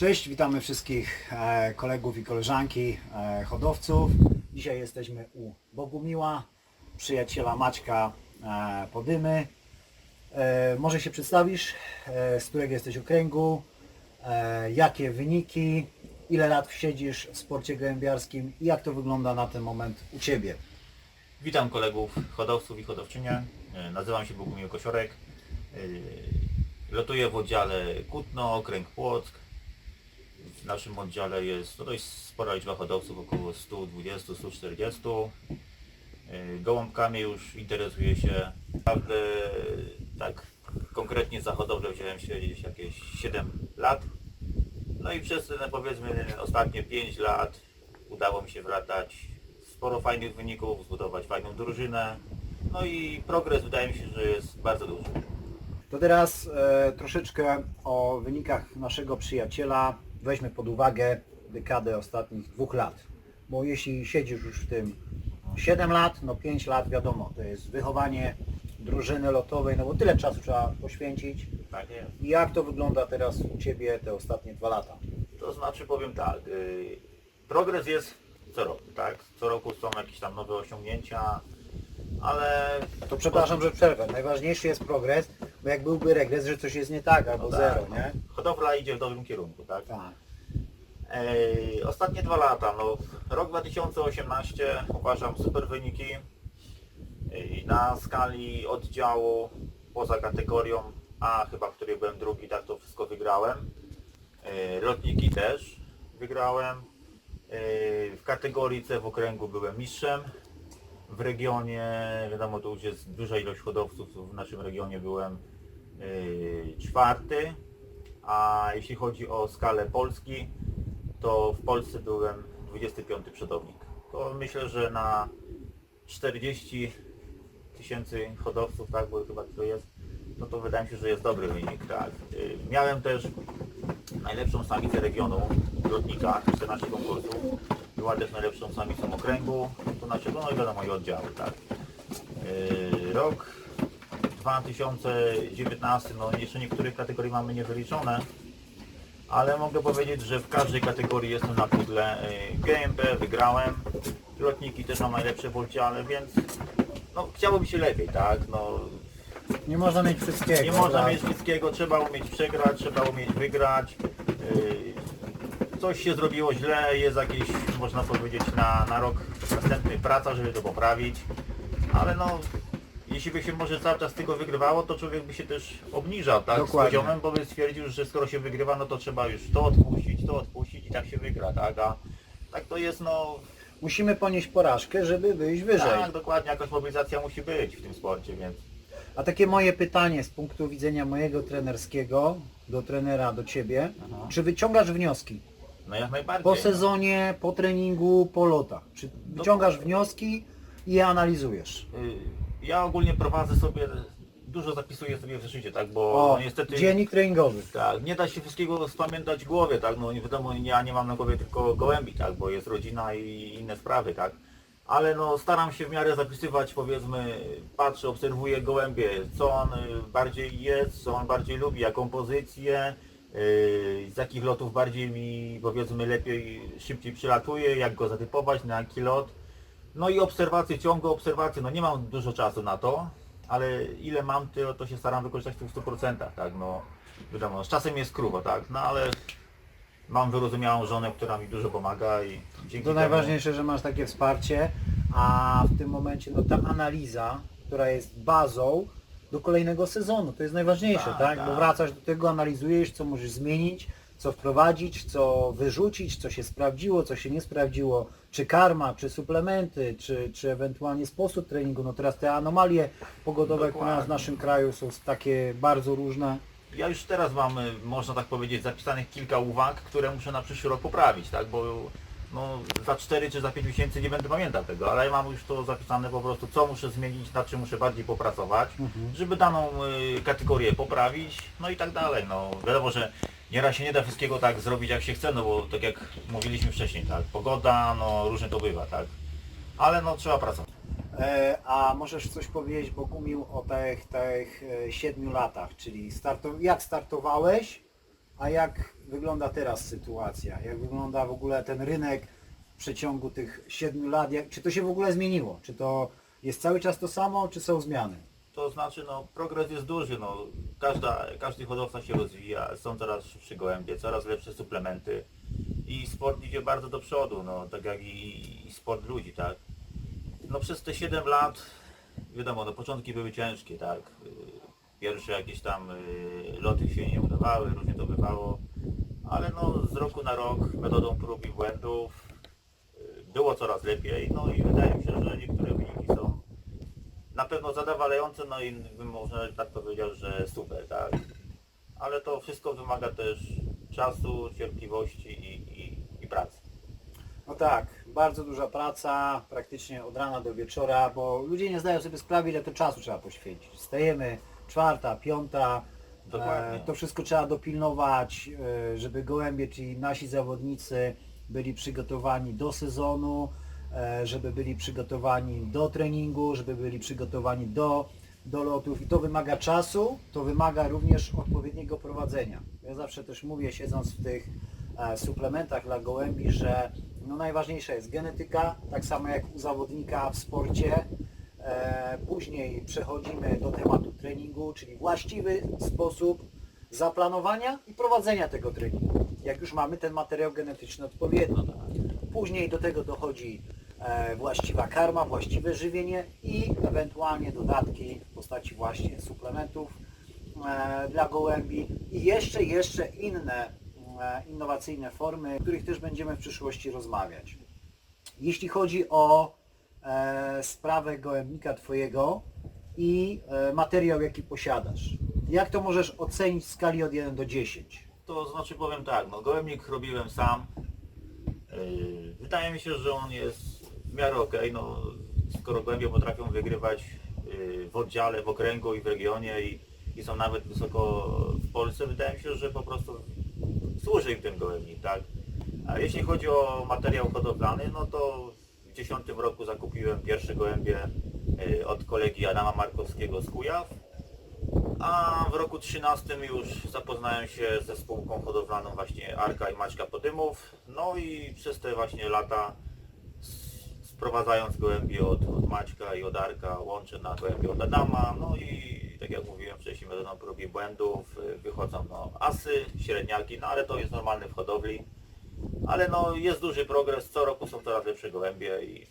Cześć, witamy wszystkich e, kolegów i koleżanki e, hodowców. Dzisiaj jesteśmy u Bogumiła, przyjaciela Maćka e, Podymy. Może się przedstawisz, z którego jesteś okręgu, jakie wyniki, ile lat siedzisz w sporcie gołębiarskim i jak to wygląda na ten moment u Ciebie. Witam kolegów hodowców i hodowczynie. E, Nazywam się Bogumił Kosiorek. Lotuję w oddziale Kutno, okręg Płock. W naszym oddziale jest to dość spora liczba hodowców, około 120-140. E, Gołąbkami już interesuję się naprawdę tak konkretnie za hodowlę wziąłem się gdzieś jakieś 7 lat. No i przez te powiedzmy ostatnie 5 lat udało mi się wratać sporo fajnych wyników, zbudować fajną drużynę. No i progres wydaje mi się, że jest bardzo duży. To teraz e, troszeczkę o wynikach naszego przyjaciela. Weźmy pod uwagę dekadę ostatnich dwóch lat. Bo jeśli siedzisz już w tym 7 lat, no 5 lat wiadomo, to jest wychowanie drużyny lotowej, no bo tyle czasu trzeba poświęcić. Tak jest. I jak to wygląda teraz u Ciebie te ostatnie dwa lata? To znaczy powiem tak, yy, progres jest co roku, tak? Co roku są jakieś tam nowe osiągnięcia, ale To przepraszam, że przerwę. Najważniejszy jest progres, bo jak byłby regres, że coś jest nie tak, albo no tak, zero, no, nie? hodowla idzie w dobrym kierunku, tak? Tak. Ej, ostatnie dwa lata, no rok 2018 uważam super wyniki Ej, na skali oddziału poza kategorią A chyba, w której byłem drugi, tak to wszystko wygrałem. Ej, Lotniki też wygrałem. Ej, W kategorii C w okręgu byłem mistrzem. W regionie, wiadomo, to już jest duża ilość hodowców, w naszym regionie byłem czwarty. A jeśli chodzi o skalę Polski, to w Polsce byłem 25 przodownik. To myślę, że na 40 tysięcy hodowców, tak, bo chyba to jest, no to wydaje mi się, że jest dobry wynik, tak. Miałem też najlepszą samicę regionu w lotnikach, 14 konkursów. Była też najlepszą samicą okręgu, to naszego, no i wiadomo, i oddziału, tak. Y, Rok 2019, no jeszcze niektórych kategorii mamy niewyliczone, ale mogę powiedzieć, że w każdej kategorii jestem na pudle. Y, GMP wygrałem, lotniki też mam najlepsze w oddziale, więc no, chciałoby się lepiej, tak? No, Nie można mieć wszystkiego. nie można tak? mieć wszystkiego, trzeba umieć przegrać, trzeba umieć wygrać. Y, Coś się zrobiło źle, jest jakieś, można powiedzieć, na, na rok następny praca, żeby to poprawić, ale no, jeśli by się może cały czas tego wygrywało, to człowiek by się też obniżał, tak, Dokładnie. z poziomem, bo by stwierdził, że skoro się wygrywa, no to trzeba już to odpuścić, to odpuścić i tak się wygra, tak, a tak to jest, no, Musimy ponieść porażkę, żeby wyjść wyżej. tak, dokładnie, jakaś mobilizacja musi być w tym sporcie, więc A takie moje pytanie z punktu widzenia mojego trenerskiego, do trenera, do Ciebie, Aha. czy wyciągasz wnioski no jak najbardziej. po no. sezonie, po treningu, po lotach? Czy wyciągasz wnioski i je analizujesz? Y, Ja ogólnie prowadzę sobie, dużo zapisuję sobie w życie, tak, bo O, niestety dziennik treningowy. tak, nie da się wszystkiego spamiętać w głowie, tak, no nie wiadomo, ja nie mam na głowie tylko gołębi, tak, bo jest rodzina i inne sprawy, tak, ale no staram się w miarę zapisywać, powiedzmy, patrzę, obserwuję gołębie, co on y, bardziej jest, co on bardziej lubi, jaką pozycję, y, z jakich lotów bardziej mi, powiedzmy, lepiej, szybciej przylatuje, jak go zatypować, na jaki lot, no i obserwacje, ciągłe obserwacje, no nie mam dużo czasu na to, ale ile mam, to, to się staram wykorzystać w tych 100%, tak, no wiadomo, z czasem jest krucho, tak, no ale mam wyrozumiałą żonę, która mi dużo pomaga i dzięki To temu, najważniejsze, że masz takie wsparcie, a w tym momencie no, ta analiza, która jest bazą do kolejnego sezonu, to jest najważniejsze, tak? Tak, Bo tak. wracasz do tego, analizujesz, co możesz zmienić, co wprowadzić, co wyrzucić, co się sprawdziło, co się nie sprawdziło, czy karma, czy suplementy, czy, czy ewentualnie sposób treningu. No teraz te anomalie pogodowe jak u nas w Dokładnie. naszym kraju są takie bardzo różne. Ja już teraz mam, można tak powiedzieć, zapisanych kilka uwag, które muszę na przyszły rok poprawić, tak, bo no, za 4 czy za 5 miesięcy nie będę pamiętał tego, ale ja mam już to zapisane po prostu, co muszę zmienić, nad czym muszę bardziej popracować, żeby daną y, kategorię poprawić, no i tak dalej. No, wiadomo, że nieraz się nie da wszystkiego tak zrobić jak się chce, no bo tak jak mówiliśmy wcześniej, tak, pogoda, no różnie to bywa, tak, ale no trzeba pracować. E, a możesz coś powiedzieć, Bogumił, o tych, tych e, siedmiu latach, czyli startu, jak startowałeś, A jak wygląda teraz sytuacja? Jak wygląda w ogóle ten rynek w przeciągu tych 7 lat? Jak, czy to się w ogóle zmieniło? Czy to jest cały czas to samo, czy są zmiany? To znaczy, no, progres jest duży, no, każda, każdy hodowca się rozwija, są coraz szybsze gołębie, coraz lepsze suplementy i sport idzie bardzo do przodu, no, tak jak i, i sport ludzi, tak. No przez te 7 lat, wiadomo, no, początki były ciężkie, tak. Pierwsze jakieś tam y, loty się nie udawały, różnie to bywało, ale no, z roku na rok metodą prób i błędów y, było coraz lepiej, no i wydaje mi się, że niektóre wyniki są na pewno zadowalające, no i bym może tak powiedział, że super, tak. Ale to wszystko wymaga też czasu, cierpliwości i, i, i pracy. No tak, bardzo duża praca, praktycznie od rana do wieczora, bo ludzie nie zdają sobie sprawy, ile to czasu trzeba poświęcić. Wstajemy czwarta, piąta, Dokładnie. e, to wszystko trzeba dopilnować, e, żeby gołębie, czyli nasi zawodnicy byli przygotowani do sezonu, e, żeby byli przygotowani do treningu, żeby byli przygotowani do, do lotów i to wymaga czasu, to wymaga również odpowiedniego prowadzenia. Ja zawsze też mówię, siedząc w tych suplementach dla gołębi, że no najważniejsza jest genetyka, tak samo jak u zawodnika w sporcie. Później przechodzimy do tematu treningu, czyli właściwy sposób zaplanowania i prowadzenia tego treningu. Jak już mamy ten materiał genetyczny odpowiedni. Później do tego dochodzi e, właściwa karma, właściwe żywienie i ewentualnie dodatki w postaci właśnie suplementów e, dla gołębi i jeszcze, jeszcze inne e, innowacyjne formy, o których też będziemy w przyszłości rozmawiać. Jeśli chodzi o sprawę gołębnika Twojego i e, materiał, jaki posiadasz, jak to możesz ocenić w skali od 1 do 10? To znaczy powiem tak, no gołębnik robiłem sam. Yy, Wydaje mi się, że on jest w miarę okej, no skoro gołębie potrafią wygrywać yy, w oddziale, w okręgu i w regionie i, i są nawet wysoko w Polsce, wydaje mi się, że po prostu służy im ten gołębnik, tak? A jeśli chodzi o materiał hodowlany, no to w 10 roku zakupiłem pierwsze gołębie od kolegi Adama Markowskiego z Kujaw. A w roku 13 już zapoznałem się ze spółką hodowlaną właśnie Arka i Maćka Podymów. No i przez te właśnie lata sprowadzając gołębie od, od Maćka i od Arka łączę na gołębie od Adama. No i tak jak mówiłem wcześniej, metodą prób i błędów y, wychodzą no, asy, średniaki, no ale to jest normalne w hodowli. Ale no jest duży progres, co roku są coraz lepsze gołębie i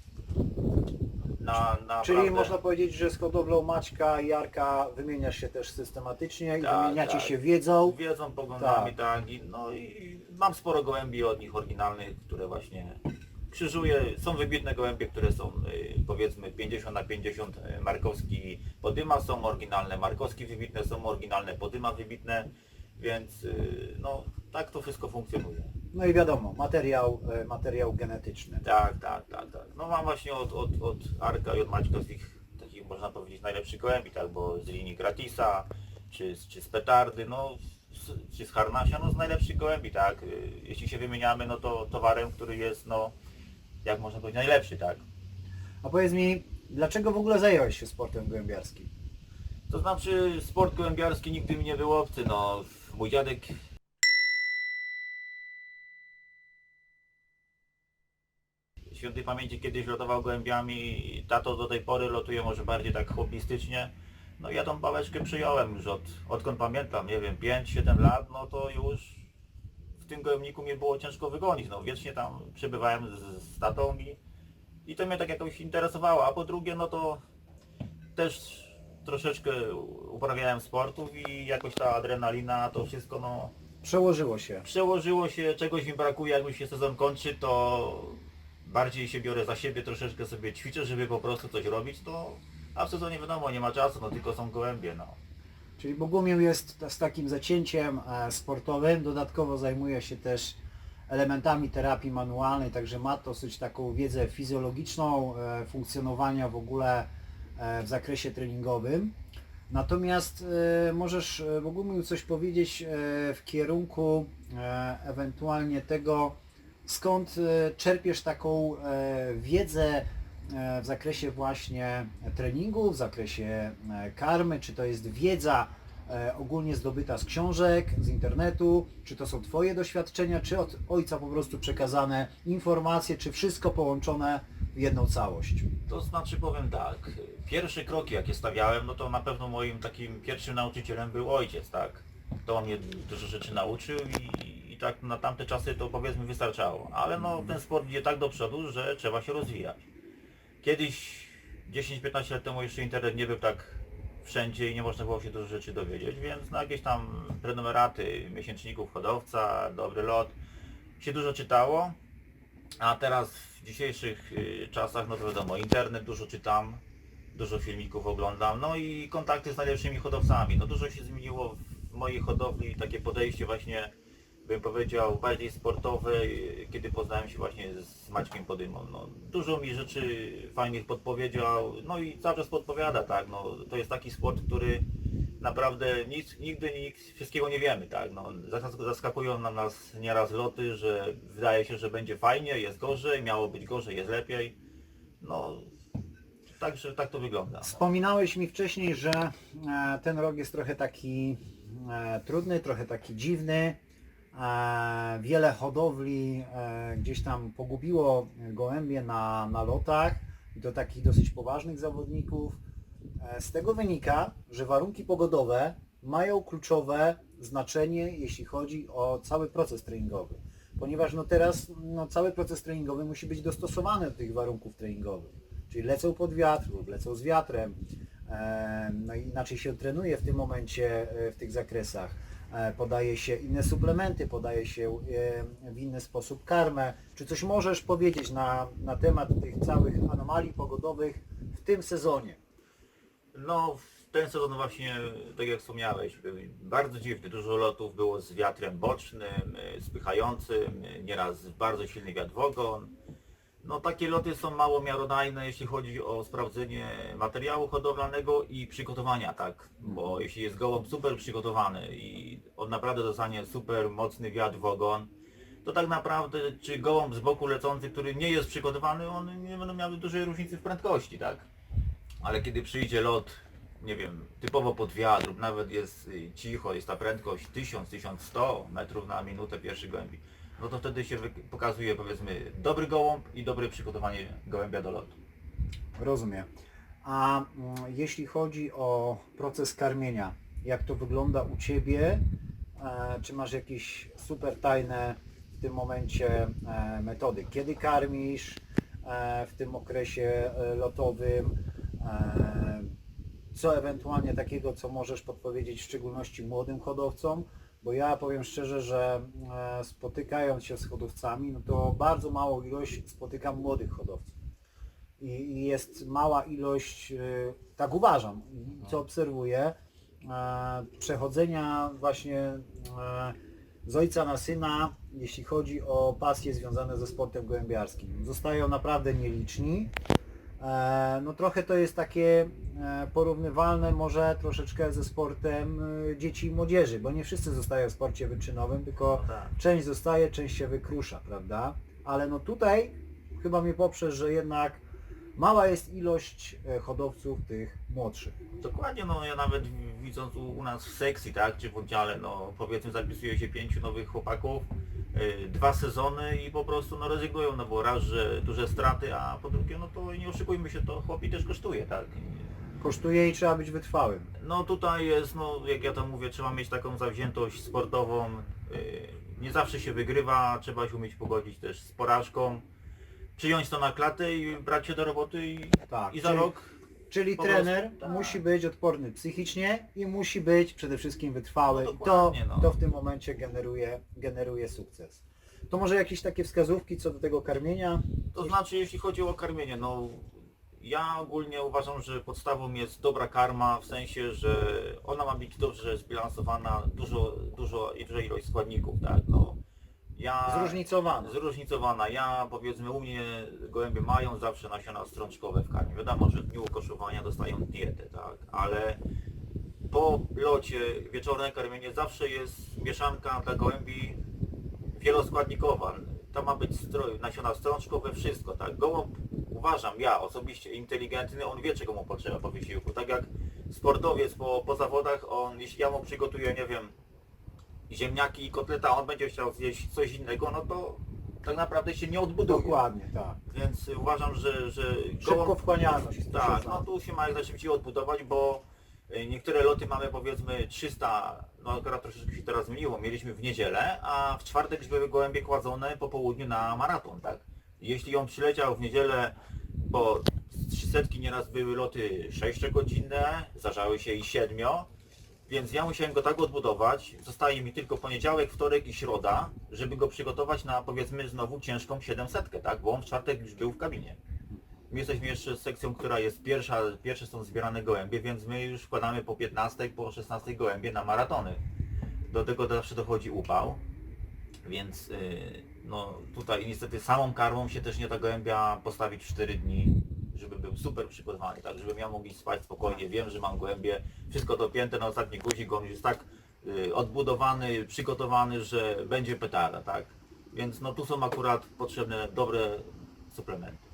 na, na Czyli można powiedzieć, że z hodowlą Maćka i Jarka wymieniasz się też systematycznie i Tak, wymieniacie tak. się wiedzą. wiedzą, poglądami, tak. I, no i mam sporo gołębi od nich oryginalnych, które właśnie krzyżuję. Są wybitne gołębie, które są y, powiedzmy 50 na 50 y, Markowski Podyma, są oryginalne Markowski wybitne, są oryginalne Podyma wybitne, więc y, no tak to wszystko funkcjonuje. No i wiadomo, materiał, e, materiał genetyczny. Tak, tak, tak, tak. No mam właśnie od, od, od Arka i od Maćka z ich takich można powiedzieć najlepszych gołębi, tak, bo z linii Gratisa, czy, z- czy z Petardy, no z, czy z Harnasia, no z najlepszych gołębi, tak. Y, Jeśli się wymieniamy, no to towarem, który jest, no jak można powiedzieć, najlepszy, tak. A powiedz mi, dlaczego w ogóle zająłeś się sportem gołębiarskim? To znaczy sport gołębiarski nigdy mi nie był obcy, no mój dziadek świętej pamięci kiedyś lotował gołębiami, tato do tej pory lotuje może bardziej tak hobbystycznie. No ja tą pałeczkę przyjąłem już od, odkąd pamiętam, nie wiem, 5-7 lat, no to już w tym gołębniku mnie było ciężko wygonić, no wiecznie tam przebywałem z, z tatą i, i to mnie tak jakoś interesowało, a po drugie no to też troszeczkę uprawiałem sportów i jakoś ta adrenalina, to wszystko no Przełożyło się. przełożyło się, czegoś mi brakuje, jak mi się sezon kończy, to bardziej się biorę za siebie, troszeczkę sobie ćwiczę, żeby po prostu coś robić, to a w sezonie wiadomo, nie ma czasu, no tylko są gołębie, no. Czyli Bogumił jest z takim zacięciem e, sportowym, dodatkowo zajmuje się też elementami terapii manualnej, także ma dosyć taką wiedzę fizjologiczną e, funkcjonowania w ogóle e, w zakresie treningowym. Natomiast możesz Bogumił coś powiedzieć w kierunku ewentualnie tego, skąd e, czerpiesz taką e, wiedzę e, w zakresie właśnie treningu, w zakresie karmy, czy to jest wiedza ogólnie zdobyta z książek, z internetu? Czy to są Twoje doświadczenia, czy od ojca po prostu przekazane informacje, czy wszystko połączone w jedną całość? To znaczy powiem tak, pierwsze kroki jakie stawiałem, no to na pewno moim takim pierwszym nauczycielem był ojciec, tak? To on mnie dużo rzeczy nauczył i tak na tamte czasy to powiedzmy wystarczało. Ale no ten sport idzie tak do przodu, że trzeba się rozwijać. Kiedyś 10-15 lat temu jeszcze internet nie był tak wszędzie i nie można było się dużo rzeczy dowiedzieć, więc na jakieś tam prenumeraty miesięczników hodowca, dobry lot się dużo czytało, a teraz w dzisiejszych y, czasach, no to wiadomo, internet dużo czytam, dużo filmików oglądam, no i kontakty z najlepszymi hodowcami. No dużo się zmieniło w mojej hodowli, takie podejście właśnie, bym powiedział, bardziej sportowe, kiedy poznałem się właśnie z Maćkiem Podymą. No, dużo mi rzeczy fajnych podpowiedział, no i cały czas podpowiada, tak, no to jest taki sport, który naprawdę nic, nigdy nikt, wszystkiego nie wiemy, tak, no zas- zaskakują nam nas nieraz loty, że wydaje się, że będzie fajnie, jest gorzej, miało być gorzej, jest lepiej, no także tak to wygląda. Wspominałeś mi wcześniej, że e, ten rok jest trochę taki e, trudny, trochę taki dziwny. E, Wiele hodowli e, gdzieś tam pogubiło gołębie na, na lotach i takich dosyć poważnych zawodników. E, Z tego wynika, że warunki pogodowe mają kluczowe znaczenie, jeśli chodzi o cały proces treningowy. Ponieważ no teraz no, cały proces treningowy musi być dostosowany do tych warunków treningowych. Czyli lecą pod wiatr lub lecą z wiatrem. No inaczej się trenuje w tym momencie w tych zakresach. E, Podaje się inne suplementy, podaje się e, w inny sposób karmę. Czy coś możesz powiedzieć na, na temat tych całych anomalii pogodowych w tym sezonie? No, w ten sezon właśnie, tak jak wspomniałeś, był bardzo dziwny. Dużo lotów było z wiatrem bocznym, y, spychającym, nieraz bardzo silny wiatr w ogon. No, takie loty są mało miarodajne, jeśli chodzi o sprawdzenie materiału hodowlanego i przygotowania, tak? Bo jeśli jest gołąb super przygotowany i on naprawdę dostanie super mocny wiatr w ogon, to tak naprawdę, czy gołąb z boku lecący, który nie jest przygotowany, on nie będą miały dużej różnicy w prędkości, tak? Ale kiedy przyjdzie lot, nie wiem, typowo pod wiatr, lub nawet jest y, cicho, jest ta prędkość 1000-1100 metrów na minutę pierwszy gołębi, no to wtedy się pokazuje powiedzmy dobry gołąb i dobre przygotowanie gołębia do lotu. Rozumiem. A mm, jeśli chodzi o proces karmienia, jak to wygląda u Ciebie? E, Czy masz jakieś super tajne w tym momencie e, metody? Kiedy karmisz e, w tym okresie lotowym? Co ewentualnie takiego, co możesz podpowiedzieć w szczególności młodym hodowcom? Bo ja powiem szczerze, że e, spotykając się z hodowcami, no to bardzo małą ilość spotykam młodych hodowców i jest mała ilość, y, tak uważam, co obserwuję, e, przechodzenia właśnie e, z ojca na syna, jeśli chodzi o pasje związane ze sportem gołębiarskim. Zostają naprawdę nieliczni. E, No trochę to jest takie e, porównywalne może troszeczkę ze sportem e, dzieci i młodzieży, bo nie wszyscy zostają w sporcie wyczynowym, tylko No tak. część zostaje, część się wykrusza, prawda? Ale no tutaj chyba mnie poprzesz, że jednak mała jest ilość hodowców tych młodszych. Dokładnie, no ja nawet widząc u, u nas w sekcji, tak, czy w oddziale, no powiedzmy zapisuje się pięciu nowych chłopaków, dwa sezony i po prostu no rezygnują, no bo raz, że duże straty, a po drugie, no to nie oszukujmy się, to chłopi też kosztuje, tak. Kosztuje i trzeba być wytrwałym. No tutaj jest, no jak ja to mówię, trzeba mieć taką zawziętość sportową. y, Nie zawsze się wygrywa, trzeba się umieć pogodzić też z porażką. Przyjąć to na klatę i brać się do roboty i, Tak, i za czyli- rok. Czyli Po trener prostu, tak. musi być odporny psychicznie i musi być przede wszystkim wytrwały. No I to, dokładnie, no. to w tym momencie generuje, generuje sukces. To może jakieś takie wskazówki co do tego karmienia? To znaczy jeśli chodzi o karmienie, no ja ogólnie uważam, że podstawą jest dobra karma, w sensie, że ona ma być dobrze zbilansowana, dużo, dużo, duża ilość składników, tak, no. Ja... Zróżnicowane. Zróżnicowana. Ja powiedzmy u mnie gołębie mają zawsze nasiona strączkowe w karmie. Wiadomo, że w dniu koszowania dostają dietę, tak, ale po locie wieczorne karmienie zawsze jest mieszanka dla gołębi wieloskładnikowa. To ma być nasiona strączkowe, wszystko, tak. Gołąb uważam, ja osobiście inteligentny, on wie czego mu potrzeba po wysiłku. Tak jak sportowiec po, po zawodach, on, jeśli ja mu przygotuję, nie wiem, ziemniaki i kotleta, on będzie chciał zjeść coś innego, no to tak naprawdę się nie odbuduje. Dokładnie, tak. Więc uważam, że, że Szybko wchłanialność. tak, no tu się ma jak najszybciej odbudować, bo y, niektóre loty mamy powiedzmy 300, no akurat troszeczkę się teraz zmieniło, mieliśmy w niedzielę, a w czwartek już były gołębie kładzone po południu na maraton, tak? Jeśli on przyleciał w niedzielę, bo z 300 nieraz były loty 6-godzinne, zdarzały się i 7, więc ja musiałem go tak odbudować, zostaje mi tylko poniedziałek, wtorek i środa, żeby go przygotować na powiedzmy znowu ciężką 700, tak? Bo on w czwartek już był w kabinie. My jesteśmy jeszcze sekcją, która jest pierwsza, pierwsze są zbierane gołębie, więc my już wkładamy po 15, po 16 gołębie na maratony. Do tego zawsze dochodzi upał, więc yy, no tutaj niestety samą karmą się też nie da gołębia postawić w 4 dni, żeby był super przygotowany, tak żebym ja mógł spać spokojnie, wiem, że mam gołębie, wszystko dopięte na ostatni guzik, on jest tak yy, odbudowany, przygotowany, że będzie petarda, tak. Więc no tu są akurat potrzebne dobre suplementy.